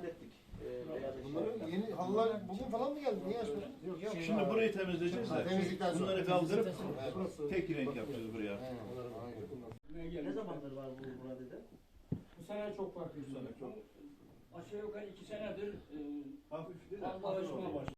hallettik. Ee, Bunları yeni halılar bugün falan mı geldi? Niye açmadın? Şimdi burayı temizleyeceğiz de. temizlikten sonra. Bunları kaldırıp tek renk yapacağız buraya. Ne zamandır var bu burada dedi? Bu sene çok farklı. Bu sene çok. Aşağı yukarı iki senedir e, Hafif değil de. Allah aşkına başladı.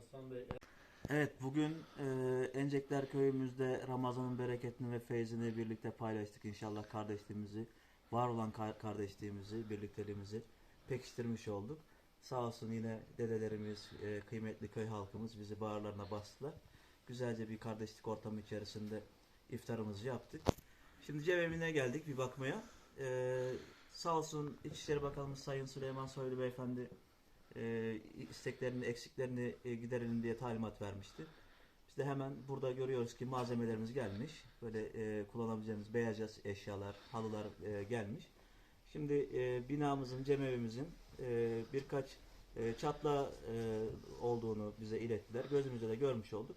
Hasan Bey. Evet bugün e, Encekler köyümüzde Ramazan'ın bereketini ve feyzini birlikte paylaştık. İnşallah kardeşliğimizi, var olan kar- kardeşliğimizi, birlikteliğimizi pekiştirmiş olduk. Sağ olsun yine dedelerimiz, e, kıymetli köy halkımız bizi bağırlarına bastılar. Güzelce bir kardeşlik ortamı içerisinde iftarımızı yaptık. Şimdi cevevine geldik bir bakmaya. E, sağ olsun İçişleri Bakanımız Sayın Süleyman Soylu Beyefendi e, isteklerini, eksiklerini e, giderelim diye talimat vermişti. Biz de hemen burada görüyoruz ki malzemelerimiz gelmiş. Böyle e, kullanabileceğimiz beyaz eşyalar, halılar e, gelmiş. Şimdi e, binamızın, cemevimizin e, birkaç e, çatla e, olduğunu bize ilettiler. Gözümüzde de görmüş olduk.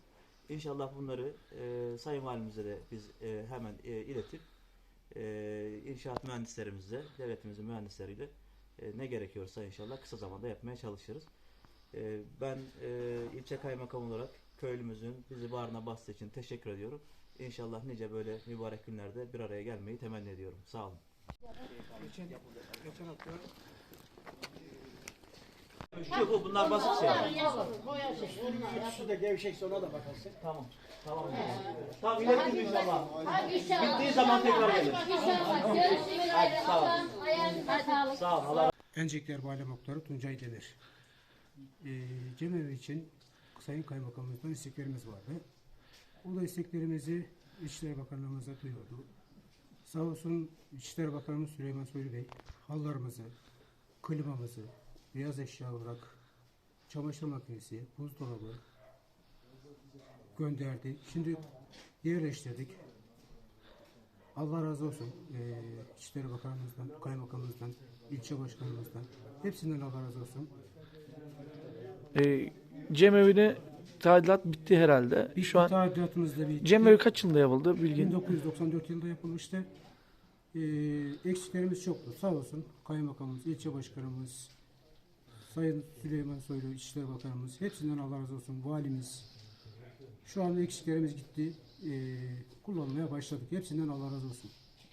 İnşallah bunları e, Sayın Valimize de biz e, hemen e, iletip e, inşaat mühendislerimizle, devletimizin mühendisleriyle ne gerekiyorsa inşallah kısa zamanda yapmaya çalışırız. E, ben e, ilçe kaymakamı olarak köylümüzün bizi bağrına bastığı için teşekkür ediyorum. İnşallah nice böyle mübarek günlerde bir araya gelmeyi temenni ediyorum. Sağ olun. Geçen, geçen hafta Şu bu bunlar basit şeyler. su da gevşekse ona da bakarsın. Tamam. Tamam. Tamam ilettim inşallah. Bittiği zaman tekrar gelir. Hadi, sağ olun. Sağlık. Sağ olun. Allah Muhtarı Tuncay Demir. Ee, Cemevi için Sayın Kaymakamımızdan isteklerimiz vardı. O da isteklerimizi İçişleri Bakanlığımıza duyurdu. Sağ olsun İçişleri Bakanımız Süleyman Soylu Bey hallarımızı, klimamızı, beyaz eşya olarak çamaşır makinesi, buzdolabı gönderdi. Şimdi yerleştirdik. Allah razı olsun. Ee, İçişleri Bakanımızdan, Kaymakamımızdan, ilçe başkanımızdan. Hepsinden Allah razı olsun. E, cemevi'ne tadilat bitti herhalde. Bir Şu an tadilatımız da bir cemevi kaç yılında yapıldı bilgin? 1994 yılında yapılmıştı. Ee, eksiklerimiz çoktu. Sağ olsun Kaymakamımız, ilçe başkanımız, Sayın Süleyman Soylu, İçişleri Bakanımız, hepsinden Allah razı olsun. Valimiz. Şu anda eksiklerimiz gitti. Kullanmaya başladık. Hepsinden Allah razı olsun.